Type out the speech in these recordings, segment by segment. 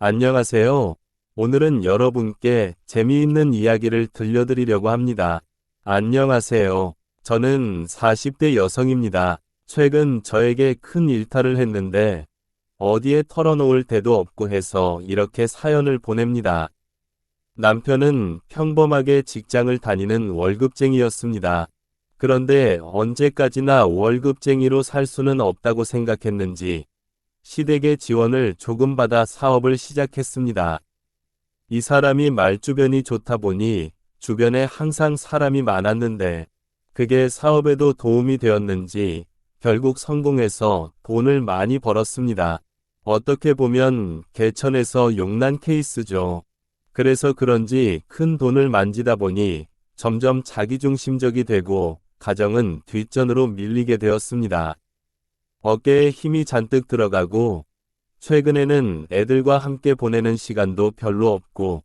안녕하세요. 오늘은 여러분께 재미있는 이야기를 들려드리려고 합니다. 안녕하세요. 저는 40대 여성입니다. 최근 저에게 큰 일탈을 했는데 어디에 털어놓을 데도 없고 해서 이렇게 사연을 보냅니다. 남편은 평범하게 직장을 다니는 월급쟁이였습니다. 그런데 언제까지나 월급쟁이로 살 수는 없다고 생각했는지 시댁의 지원을 조금 받아 사업을 시작했습니다. 이 사람이 말주변이 좋다 보니 주변에 항상 사람이 많았는데 그게 사업에도 도움이 되었는지 결국 성공해서 돈을 많이 벌었습니다. 어떻게 보면 개천에서 용난 케이스죠. 그래서 그런지 큰 돈을 만지다 보니 점점 자기중심적이 되고 가정은 뒷전으로 밀리게 되었습니다. 어깨에 힘이 잔뜩 들어가고 최근에는 애들과 함께 보내는 시간도 별로 없고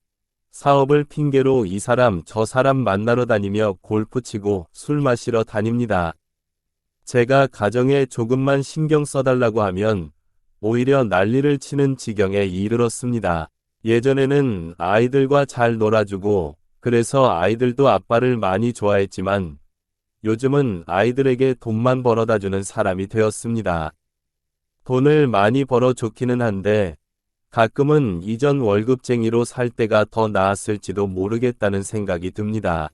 사업을 핑계로 이 사람 저 사람 만나러 다니며 골프 치고 술 마시러 다닙니다. 제가 가정에 조금만 신경 써달라고 하면 오히려 난리를 치는 지경에 이르렀습니다. 예전에는 아이들과 잘 놀아주고 그래서 아이들도 아빠를 많이 좋아했지만 요즘은 아이들에게 돈만 벌어다 주는 사람이 되었습니다. 돈을 많이 벌어 좋기는 한데 가끔은 이전 월급쟁이로 살 때가 더 나았을지도 모르겠다는 생각이 듭니다.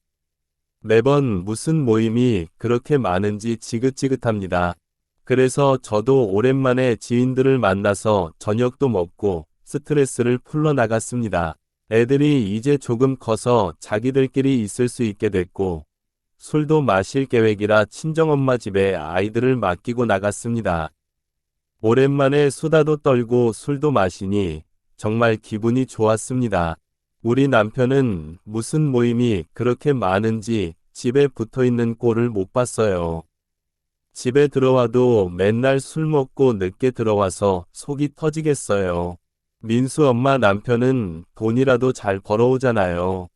매번 무슨 모임이 그렇게 많은지 지긋지긋합니다. 그래서 저도 오랜만에 지인들을 만나서 저녁도 먹고 스트레스를 풀러나갔습니다. 애들이 이제 조금 커서 자기들끼리 있을 수 있게 됐고 술도 마실 계획이라 친정엄마 집에 아이들을 맡기고 나갔습니다. 오랜만에 수다도 떨고 술도 마시니 정말 기분이 좋았습니다. 우리 남편은 무슨 모임이 그렇게 많은지 집에 붙어 있는 꼴을 못 봤어요. 집에 들어와도 맨날 술 먹고 늦게 들어와서 속이 터지겠어요. 민수 엄마 남편은 돈이라도 잘 벌어오잖아요.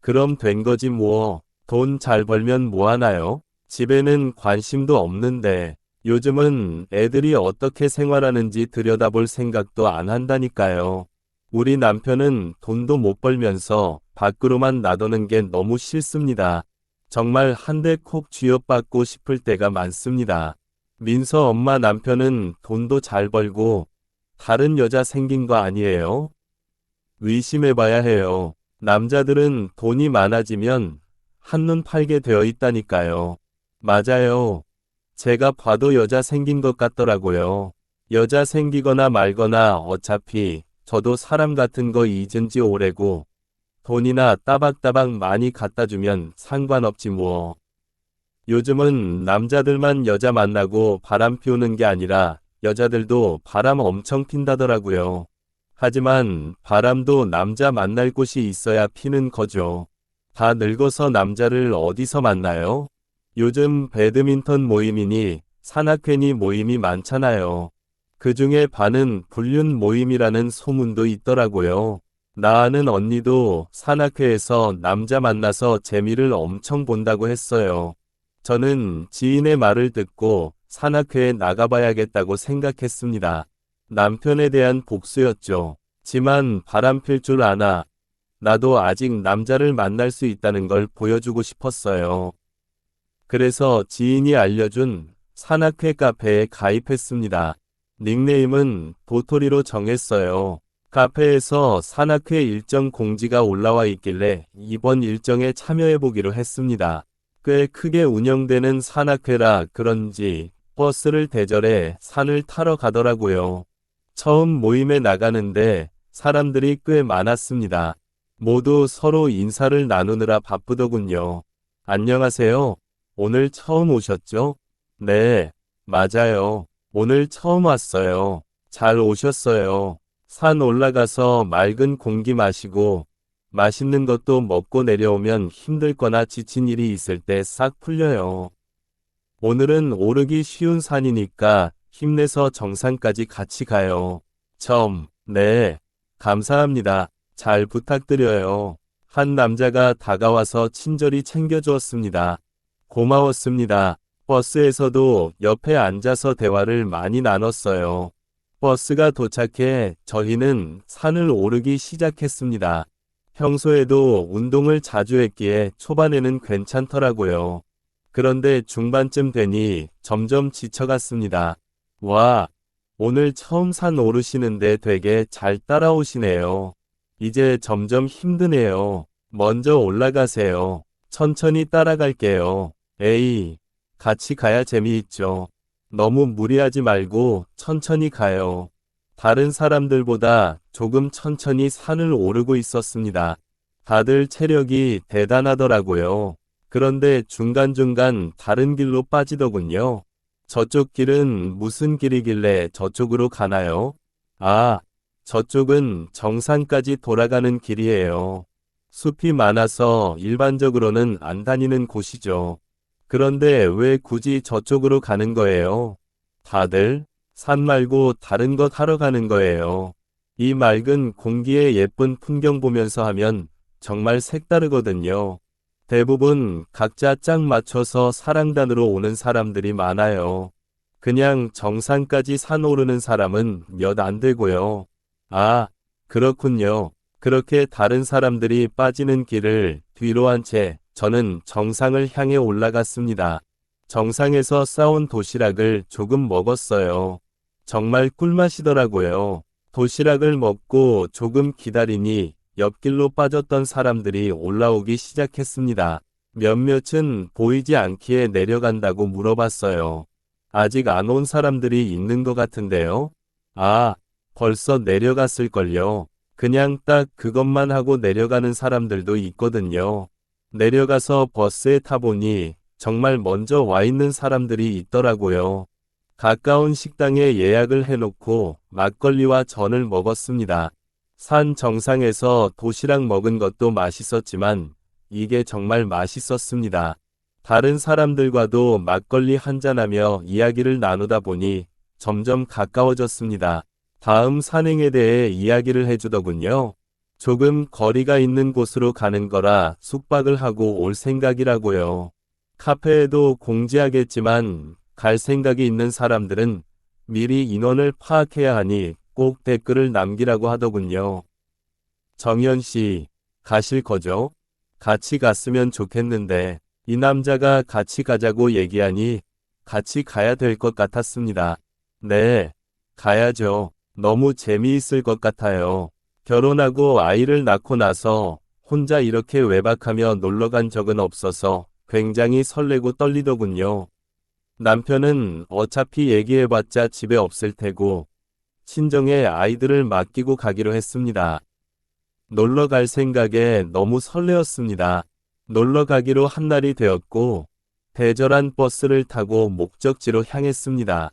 그럼 된 거지 뭐. 돈 잘 벌면 뭐 하나요? 집에는 관심도 없는데 요즘은 애들이 어떻게 생활하는지 들여다볼 생각도 안 한다니까요. 우리 남편은 돈도 못 벌면서 밖으로만 놔두는 게 너무 싫습니다. 정말 한 대 콕 쥐어받고 싶을 때가 많습니다. 민서 엄마 남편은 돈도 잘 벌고 다른 여자 생긴 거 아니에요? 의심해봐야 해요. 남자들은 돈이 많아지면 한눈 팔게 되어 있다니까요. 맞아요. 제가 봐도 여자 생긴 것 같더라고요. 여자 생기거나 말거나 어차피 저도 사람 같은 거 잊은 지 오래고 돈이나 따박따박 많이 갖다 주면 상관없지 뭐. 요즘은 남자들만 여자 만나고 바람 피우는 게 아니라 여자들도 바람 엄청 핀다더라고요. 하지만 바람도 남자 만날 곳이 있어야 피는 거죠. 다 늙어서 남자를 어디서 만나요? 요즘 배드민턴 모임이니 산악회니 모임이 많잖아요. 그 중에 반은 불륜 모임이라는 소문도 있더라고요. 나 아는 언니도 산악회에서 남자 만나서 재미를 엄청 본다고 했어요. 저는 지인의 말을 듣고 산악회에 나가봐야겠다고 생각했습니다. 남편에 대한 복수였죠. 지만 바람 필 줄 아나. 나도 아직 남자를 만날 수 있다는 걸 보여주고 싶었어요. 그래서 지인이 알려준 산악회 카페에 가입했습니다. 닉네임은 도토리로 정했어요. 카페에서 산악회 일정 공지가 올라와 있길래 이번 일정에 참여해보기로 했습니다. 꽤 크게 운영되는 산악회라 그런지 버스를 대절해 산을 타러 가더라고요. 처음 모임에 나가는데 사람들이 꽤 많았습니다. 모두 서로 인사를 나누느라 바쁘더군요. 안녕하세요. 오늘 처음 오셨죠? 네, 맞아요. 오늘 처음 왔어요. 잘 오셨어요. 산 올라가서 맑은 공기 마시고 맛있는 것도 먹고 내려오면 힘들거나 지친 일이 있을 때 싹 풀려요. 오늘은 오르기 쉬운 산이니까 힘내서 정상까지 같이 가요. 점, 네. 감사합니다. 잘 부탁드려요. 한 남자가 다가와서 친절히 챙겨주었습니다. 고마웠습니다. 버스에서도 옆에 앉아서 대화를 많이 나눴어요. 버스가 도착해 저희는 산을 오르기 시작했습니다. 평소에도 운동을 자주 했기에 초반에는 괜찮더라고요. 그런데 중반쯤 되니 점점 지쳐갔습니다. 와, 오늘 처음 산 오르시는데 되게 잘 따라오시네요. 이제 점점 힘드네요. 먼저 올라가세요. 천천히 따라갈게요. 에이, 같이 가야 재미있죠. 너무 무리하지 말고 천천히 가요. 다른 사람들보다 조금 천천히 산을 오르고 있었습니다. 다들 체력이 대단하더라고요. 그런데 중간중간 다른 길로 빠지더군요. 저쪽 길은 무슨 길이길래 저쪽으로 가나요? 아, 저쪽은 정상까지 돌아가는 길이에요. 숲이 많아서 일반적으로는 안 다니는 곳이죠. 그런데 왜 굳이 저쪽으로 가는 거예요? 다들 산 말고 다른 것 하러 가는 거예요. 이 맑은 공기에 예쁜 풍경 보면서 하면 정말 색다르거든요. 대부분 각자 짝 맞춰서 사랑단으로 오는 사람들이 많아요. 그냥 정상까지 산 오르는 사람은 몇 안 되고요. 아, 그렇군요. 그렇게 다른 사람들이 빠지는 길을 뒤로 한 채 저는 정상을 향해 올라갔습니다. 정상에서 싸온 도시락을 조금 먹었어요. 정말 꿀맛이더라고요. 도시락을 먹고 조금 기다리니 옆길로 빠졌던 사람들이 올라오기 시작했습니다. 몇몇은 보이지 않기에 내려간다고 물어봤어요. 아직 안 온 사람들이 있는 것 같은데요? 아, 벌써 내려갔을걸요. 그냥 딱 그것만 하고 내려가는 사람들도 있거든요. 내려가서 버스에 타보니 정말 먼저 와 있는 사람들이 있더라고요. 가까운 식당에 예약을 해놓고 막걸리와 전을 먹었습니다. 산 정상에서 도시락 먹은 것도 맛있었지만 이게 정말 맛있었습니다. 다른 사람들과도 막걸리 한잔하며 이야기를 나누다 보니 점점 가까워졌습니다. 다음 산행에 대해 이야기를 해주더군요. 조금 거리가 있는 곳으로 가는 거라 숙박을 하고 올 생각이라고요. 카페에도 공지하겠지만 갈 생각이 있는 사람들은 미리 인원을 파악해야 하니 꼭 댓글을 남기라고 하더군요. 정현 씨, 가실 거죠? 같이 갔으면 좋겠는데, 이 남자가 같이 가자고 얘기하니 같이 가야 될 것 같았습니다. 네, 가야죠. 너무 재미있을 것 같아요. 결혼하고 아이를 낳고 나서 혼자 이렇게 외박하며 놀러 간 적은 없어서 굉장히 설레고 떨리더군요. 남편은 어차피 얘기해봤자 집에 없을 테고 친정에 아이들을 맡기고 가기로 했습니다. 놀러 갈 생각에 너무 설레었습니다. 놀러 가기로 한 날이 되었고 대절한 버스를 타고 목적지로 향했습니다.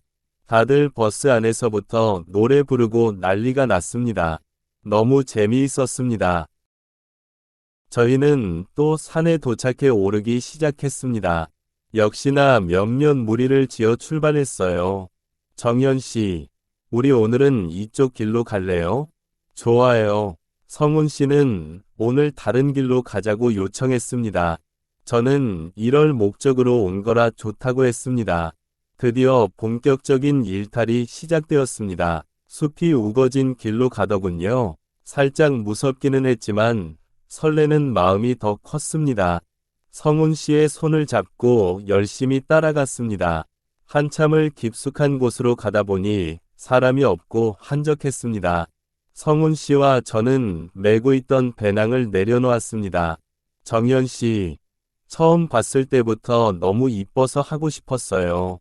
다들 버스 안에서부터 노래 부르고 난리가 났습니다. 너무 재미있었습니다. 저희는 또 산에 도착해 오르기 시작했습니다. 역시나 몇몇 무리를 지어 출발했어요. 정현 씨, 우리 오늘은 이쪽 길로 갈래요? 좋아요. 성훈 씨는 오늘 다른 길로 가자고 요청했습니다. 저는 이럴 목적으로 온 거라 좋다고 했습니다. 드디어 본격적인 일탈이 시작되었습니다. 숲이 우거진 길로 가더군요. 살짝 무섭기는 했지만 설레는 마음이 더 컸습니다. 성훈 씨의 손을 잡고 열심히 따라갔습니다. 한참을 깊숙한 곳으로 가다 보니 사람이 없고 한적했습니다. 성훈 씨와 저는 메고 있던 배낭을 내려놓았습니다. 정현 씨, 처음 봤을 때부터 너무 이뻐서 하고 싶었어요.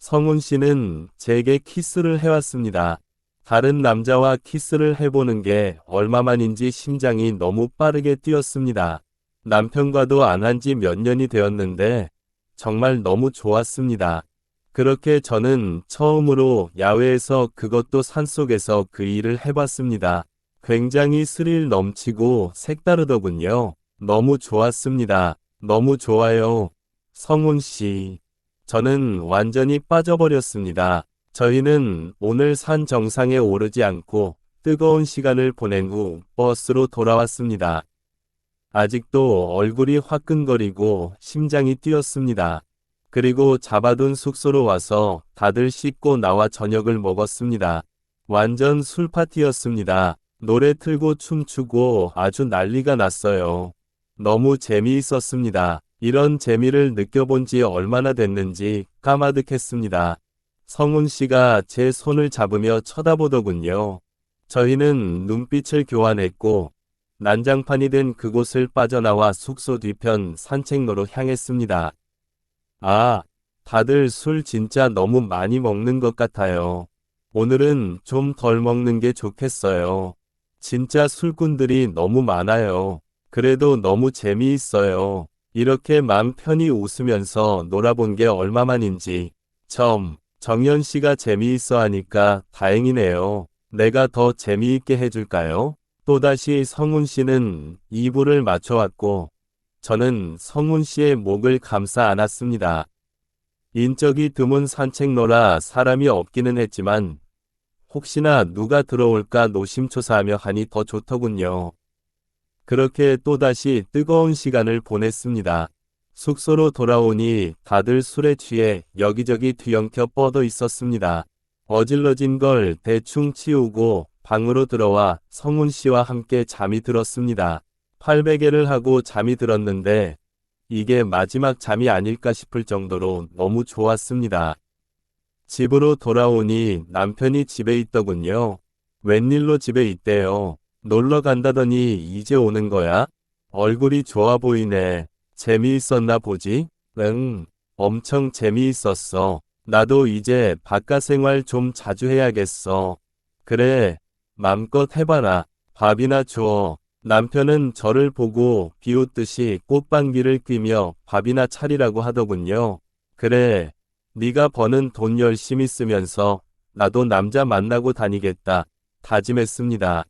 성훈 씨는 제게 키스를 해왔습니다. 다른 남자와 키스를 해보는 게 얼마만인지 심장이 너무 빠르게 뛰었습니다. 남편과도 안 한 지 몇 년이 되었는데 정말 너무 좋았습니다. 그렇게 저는 처음으로 야외에서 그것도 산속에서 그 일을 해봤습니다. 굉장히 스릴 넘치고 색다르더군요. 너무 좋았습니다. 너무 좋아요. 성훈 씨. 저는 완전히 빠져버렸습니다. 저희는 오늘 산 정상에 오르지 않고 뜨거운 시간을 보낸 후 버스로 돌아왔습니다. 아직도 얼굴이 화끈거리고 심장이 뛰었습니다. 그리고 잡아둔 숙소로 와서 다들 씻고 나와 저녁을 먹었습니다. 완전 술 파티였습니다. 노래 틀고 춤추고 아주 난리가 났어요. 너무 재미있었습니다. 이런 재미를 느껴본 지 얼마나 됐는지 까마득했습니다. 성훈 씨가 제 손을 잡으며 쳐다보더군요. 저희는 눈빛을 교환했고 난장판이 된 그곳을 빠져나와 숙소 뒤편 산책로로 향했습니다. 아, 다들 술 진짜 너무 많이 먹는 것 같아요. 오늘은 좀 덜 먹는 게 좋겠어요. 진짜 술꾼들이 너무 많아요. 그래도 너무 재미있어요. 이렇게 맘 편히 웃으면서 놀아본 게 얼마만인지. 점, 정연 씨가 재미있어 하니까 다행이네요. 내가 더 재미있게 해줄까요? 또다시 성훈 씨는 이불을 맞춰왔고, 저는 성훈 씨의 목을 감싸 안았습니다. 인적이 드문 산책로라 사람이 없기는 했지만, 혹시나 누가 들어올까 노심초사하며 하니 더 좋더군요. 그렇게 또다시 뜨거운 시간을 보냈습니다. 숙소로 돌아오니 다들 술에 취해 여기저기 뒤엉켜 뻗어 있었습니다. 어질러진 걸 대충 치우고 방으로 들어와 성훈 씨와 함께 잠이 들었습니다. 팔베개를 하고 잠이 들었는데 이게 마지막 잠이 아닐까 싶을 정도로 너무 좋았습니다. 집으로 돌아오니 남편이 집에 있더군요. 웬일로 집에 있대요. 놀러 간다더니 이제 오는 거야? 얼굴이 좋아 보이네. 재미있었나 보지? 응, 엄청 재미있었어. 나도 이제 바깥 생활 좀 자주 해야겠어. 그래, 맘껏 해봐라. 밥이나 줘. 남편은 저를 보고 비웃듯이 꽃방귀를 뀌며 밥이나 차리라고 하더군요. 그래, 네가 버는 돈 열심히 쓰면서 나도 남자 만나고 다니겠다. 다짐했습니다.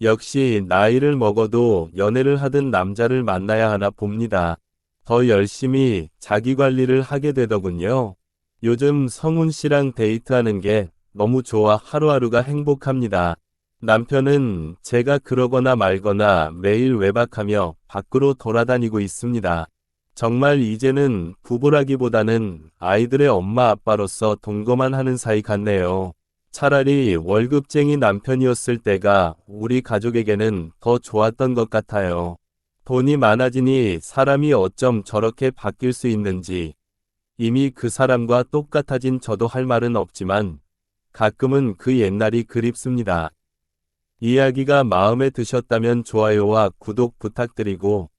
역시 나이를 먹어도 연애를 하던 남자를 만나야 하나 봅니다. 더 열심히 자기 관리를 하게 되더군요. 요즘 성훈 씨랑 데이트하는 게 너무 좋아 하루하루가 행복합니다. 남편은 제가 그러거나 말거나 매일 외박하며 밖으로 돌아다니고 있습니다. 정말 이제는 부부라기보다는 아이들의 엄마 아빠로서 동거만 하는 사이 같네요. 차라리 월급쟁이 남편이었을 때가 우리 가족에게는 더 좋았던 것 같아요. 돈이 많아지니 사람이 어쩜 저렇게 바뀔 수 있는지 이미 그 사람과 똑같아진 저도 할 말은 없지만 가끔은 그 옛날이 그립습니다. 이야기가 마음에 드셨다면 좋아요와 구독 부탁드리고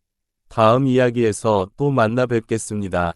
다음 이야기에서 또 만나 뵙겠습니다.